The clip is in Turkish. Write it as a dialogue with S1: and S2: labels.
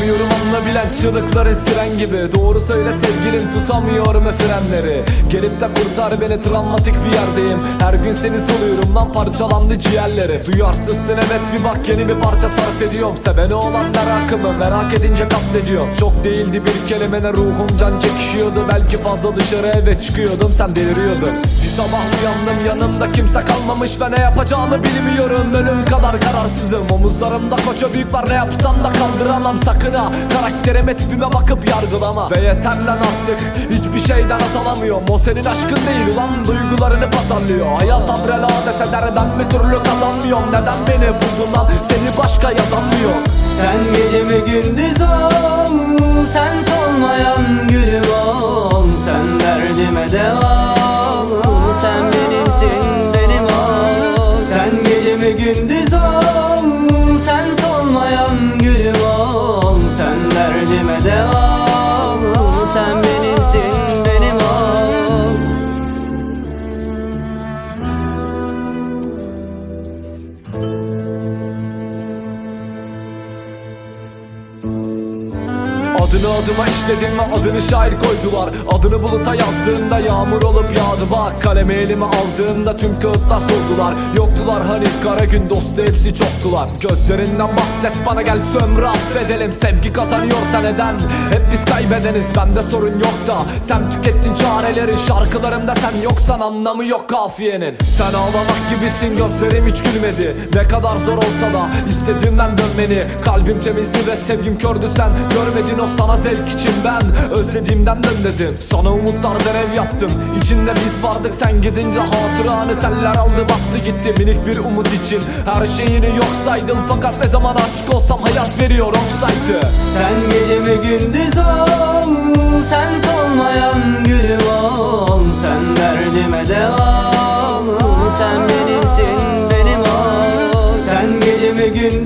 S1: Duramıyorum anlabilen çığlıkların siren gibi. Doğru söyle sevgilim tutamıyorum frenleri Gelip de kurtar beni travmatik bir yerdeyim. Her gün seni soluyorum lan parçalandı ciğerleri. Duyarsızsın evet bir bak yeni bir parça sarf ediyorum. Sevene olan merakımı merak edince katlediyorum. Çok değildi bir kelimene ruhum can çekişiyordu. Belki fazla dışarı eve çıkıyordum sen deliriyordun. Bir sabah uyandım yanımda kimse kalmamış. Ve ne yapacağımı bilmiyorum. Ölüm kadar kararsızım. Omuzlarımda koca büyük var ne yapsam da kaldıramam sakın ha. Karakterime tipime bakıp yargılama. Ve yeter lan artık. Hiçbir şeyden haz alamıyorum. O senin aşkın değil ulan. Duygularını pazarlıyor Hayat abrela deseler ben bir türlü kazanmıyorum. Neden beni buldun lan? Seni başka yazamıyor.
S2: Sen gece mi gündüz ol Sen solmayan gülüm ol. Sen derdime devam Sen benimsin benim ol. Sen gece mi gündüz ol Sen solmayan Sen derdime
S1: Adını adıma işledim ve adını şair koydular. Adını buluta yazdığımda yağmur olup yağdı. Bak Kalemi elime aldığımda tüm kağıtlar soldular Yoktular hani kara gün dostu hepsi çoktular. Gözlerinden bahset bana gel sömrü affedelim. Sevgi kazanıyorsa neden? Hep biz kaybedeniz Bende sorun yok da. Sen tükettin çareleri Şarkılarımda sen yoksan anlamı yok kafiyenin. Sen ağlamak gibisin gözlerim hiç gülmedi. Ne kadar zor olsa da istediğimden dönmeni. Kalbim temizdi ve sevgim kördü sen Görmedin o sana zevk için. Ben Özlediğimden dön dedim. Sana umutlardan ev yaptım. İçinde biz vardık sen gidince hatıranı Seller aldı bastı gitti. Minik bir umut için Her şeyini yok saydım fakat ne zaman aşık olsam hayat veriyor offside'ı.
S2: Sen gece mi gündüz Again.